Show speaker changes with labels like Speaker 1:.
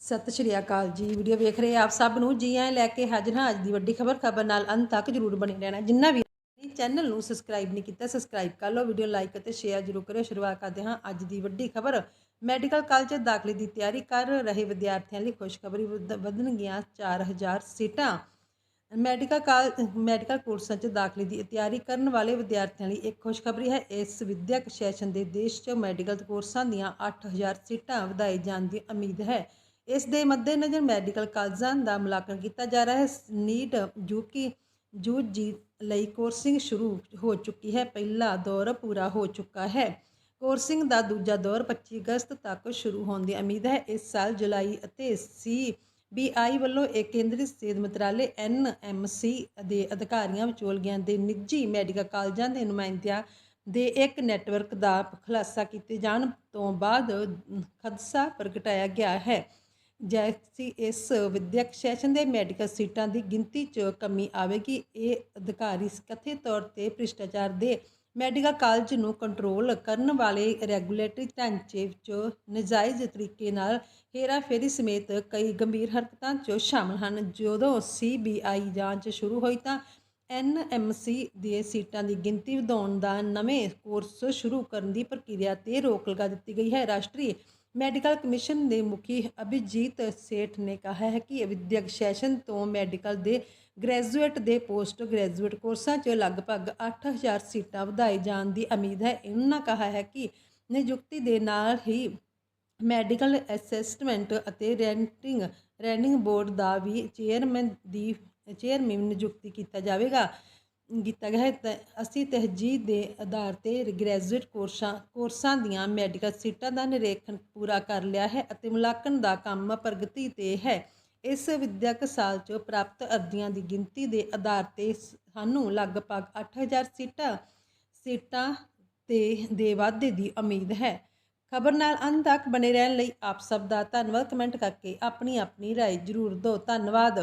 Speaker 1: ਸਤਿ ਸ਼੍ਰੀ ਅਕਾਲ ਜੀ। ਵੀਡੀਓ ਵੇਖ ਰਹੇ ਆਪ ਸਭ ਨੂੰ? ਜੀ ਆਇਆਂ ਲੈ ਕੇ ਹਾਜ਼ਰ ਹਾਂ। ਅੱਜ ਦੀ ਵੱਡੀ ਖਬਰ ਖਬਰ ਨਾਲ ਅੰਤ ਤੱਕ ਜਰੂਰ ਬਣੇ ਰਹਿਣਾ। ਜਿੰਨਾ ਵੀ ਚੈਨਲ ਨੂੰ ਸਬਸਕ੍ਰਾਈਬ ਨਹੀਂ ਕੀਤਾ ਸਬਸਕ੍ਰਾਈਬ ਕਰ ਲਓ। ਵੀਡੀਓ ਲਾਈਕ ਅਤੇ ਸ਼ੇਅਰ ਜਰੂਰ ਕਰਿਓ। ਸ਼ੁਰੂਆਤ ਕਰਦੇ ਹਾਂ ਅੱਜ ਦੀ ਵੱਡੀ ਖਬਰ। ਮੈਡੀਕਲ ਕਾਲਜ ਦਾਖਲੇ ਦੀ ਤਿਆਰੀ ਕਰ ਰਹੇ ਵਿਦਿਆਰਥੀਆਂ ਲਈ ਖੁਸ਼ਖਬਰੀ ਵਧ- ਵਧਣਗੀਆਂ 4000 ਸੀਟਾਂ। ਮੈਡੀਕਲ ਕਾਲ ਮੈਡੀਕਲ ਕੋਰਸਾਂ 'ਚ ਦਾਖਲੇ ਦੀ ਤਿਆਰੀ ਕਰਨ ਵਾਲੇ ਵਿਦਿਆਰਥੀਆਂ ਲਈ ਇੱਕ ਖੁਸ਼ਖਬਰੀ ਹੈ। ਇਸ ਵਿਦਿਅਕ ਸੈਸ਼ਨ ਦੇ ਦੇਸ਼ 'ਚ ਮੈਡੀਕਲ ਕੋਰਸਾਂ ਦੀਆਂ 8000 ਸੀਟਾਂ ਵਧਾਈ ਜਾਣ ਦੀ ਉਮੀਦ ਹੈ। ਇਸ ਦੇ ਮੱਦੇਨਜ਼ਰ ਮੈਡੀਕਲ ਕਾਲਜਾਂ ਦਾ ਮੁਲਾਂਕਣ ਕੀਤਾ ਜਾ ਰਿਹਾ ਹੈ। ਨੀਟ, ਯੂਕੀ, ਯੂਜੀ ਲਈ ਕੋਰਸਿੰਗ ਸ਼ੁਰੂ ਹੋ ਚੁੱਕੀ ਹੈ। ਪਹਿਲਾ ਦੌਰ ਪੂਰਾ ਹੋ ਚੁੱਕਾ ਹੈ। ਕੋਰਸਿੰਗ ਦਾ ਦੂਜਾ ਦੌਰ 25 ਅਗਸਤ ਤੱਕ ਸ਼ੁਰੂ ਹੋਣ ਦੀ ਉਮੀਦ ਹੈ। ਇਸ ਸਾਲ ਜੁਲਾਈ ਅਤੇ ਸੀ ਬੀਆਈ ਵੱਲੋਂ ਇੱਕ ਕੇਂਦਰੀ ਸਿਹਤ ਮੰਤਰਾਲੇ ਐਨਐਮਸੀ ਦੇ ਅਧਿਕਾਰੀਆਂ ਵਿਚੋਲਗਿਆਂ ਦੇ ਨਿੱਜੀ ਮੈਡੀਕਲ ਕਾਲਜਾਂ ਦੇ ਨੁਮਾਇੰਦਿਆਂ ਦੇ ਇੱਕ ਨੈਟਵਰਕ ਦਾ ਖੁਲਾਸਾ ਕੀਤੇ ਜਾਣ ਤੋਂ ਬਾਅਦ ਖਦਸ਼ਾ ਪ੍ਰਗਟਾਇਆ ਗਿਆ ਹੈ। ਜੈਸੀ ਇਸ ਵਿੱਦਿਅਕ ਸੈਸ਼ਨ ਦੇ ਮੈਡੀਕਲ ਸੀਟਾਂ ਦੀ ਗਿਣਤੀ 'ਚ ਕਮੀ ਆਵੇਗੀ, ਇਹ ਅਧਿਕਾਰੀ ਕਥਿਤ ਤੌਰ ਤੇ ਭ੍ਰਿਸ਼ਟਾਚਾਰ ਦੇ ਮੈਡੀਕਲ ਕਾਲਜ ਨੂੰ ਕੰਟਰੋਲ ਕਰਨ ਵਾਲੇ ਰੈਗੂਲੇਟਰੀ ਢਾਂਚੇ 'ਚ ਨਜਾਇਜ਼ ਤਰੀਕੇ ਨਾਲ ਹੇਰਾਫੇਰੀ ਸਮੇਤ ਕਈ ਗੰਭੀਰ ਹਰਕਤਾਂ 'ਚ ਸ਼ਾਮਲ ਹਨ। ਜਦੋਂ ਸੀਬੀਆਈ ਜਾਂਚ ਸ਼ੁਰੂ ਹੋਈ ਤਾਂ ਐਨਐਮਸੀ ਦੇ ਸੀਟਾਂ ਦੀ ਗਿਣਤੀ ਵਧਾਉਣ ਦਾ ਨਵੇਂ ਕੋਰਸ ਸ਼ੁਰੂ ਕਰਨ ਦੀ ਪ੍ਰਕਿਰਿਆ ਤੇ ਰੋਕ ਲਗਾ ਦਿੱਤੀ ਗਈ ਹੈ। ਰਾਸ਼ਟਰੀ ਮੈਡੀਕਲ ਕਮਿਸ਼ਨ ਦੇ ਮੁਖੀ ਅਭਿਜੀਤ ਸੇਠ ਨੇ ਕਿਹਾ ਹੈ ਕਿ ਵਿਦਿਅਕ ਸੈਸ਼ਨ ਤੋਂ ਮੈਡੀਕਲ ਦੇ ਗ੍ਰੈਜੂਏਟ ਦੇ ਪੋਸਟ ਗ੍ਰੈਜੂਏਟ ਕੋਰਸਾਂ 'ਚ ਲਗਭਗ 8000 ਸੀਟਾਂ ਵਧਾਈ ਜਾਣ ਦੀ ਉਮੀਦ ਹੈ। ਇਹਨਾਂ ਕਿਹਾ ਹੈ ਕਿ ਨਿਯੁਕਤੀ ਦੇ ਨਾਲ ਹੀ ਮੈਡੀਕਲ ਅਸੈਸਮੈਂਟ ਅਤੇ ਰੈਂਟਿੰਗ ਰੈਂਡਿੰਗ ਬੋਰਡ ਦਾ ਵੀ ਚੇਅਰਮੈਨ ਦੀ, ਚੇਅਰਮੈਨ ਨਿਯੁਕਤੀ ਕੀਤਾ ਜਾਵੇਗਾ। ਕੀਤਾ ਗਿਆ ਹੈ ਤਾਂ ਅਸੀਂ ਤਹਜੀਦ ਦੇ ਆਧਾਰ ਤੇ ਗ੍ਰੈਜੂਏਟ ਕੋਰਸਾਂ ਕੋਰਸਾਂ ਦੀਆਂ ਮੈਡੀਕਲ ਸੀਟਾਂ ਦਾ ਨਿਰੀਖਣ ਪੂਰਾ ਕਰ ਲਿਆ ਹੈ ਅਤੇ ਮੁਲਾਂਕਣ ਦਾ ਕੰਮ ਪ੍ਰਗਤੀ ਤੇ ਹੈ ਇਸ ਵਿਦਿਅਕ ਸਾਲ 'ਚ ਪ੍ਰਾਪਤ ਅਰਜ਼ੀਆਂ ਦੀ ਗਿਣਤੀ ਦੇ ਆਧਾਰ ਤੇ ਸਾਨੂੰ ਲਗਭਗ 8000 ਸੀਟਾਂ ਸੀਟਾਂ ਤੇ ਦੇ ਵਾਧੇ ਦੀ ਉਮੀਦ ਹੈ ਖਬਰ ਨਾਲ ਅੰਤ ਤੱਕ ਬਣੇ ਰਹਿਣ ਲਈ ਆਪ ਸਭ ਦਾ ਧੰਨਵਾਦ ਕਮੈਂਟ ਕਰਕੇ ਆਪਣੀ ਆਪਣੀ رائے ਜ਼ਰੂਰ ਦਿਓ ਧੰਨਵਾਦ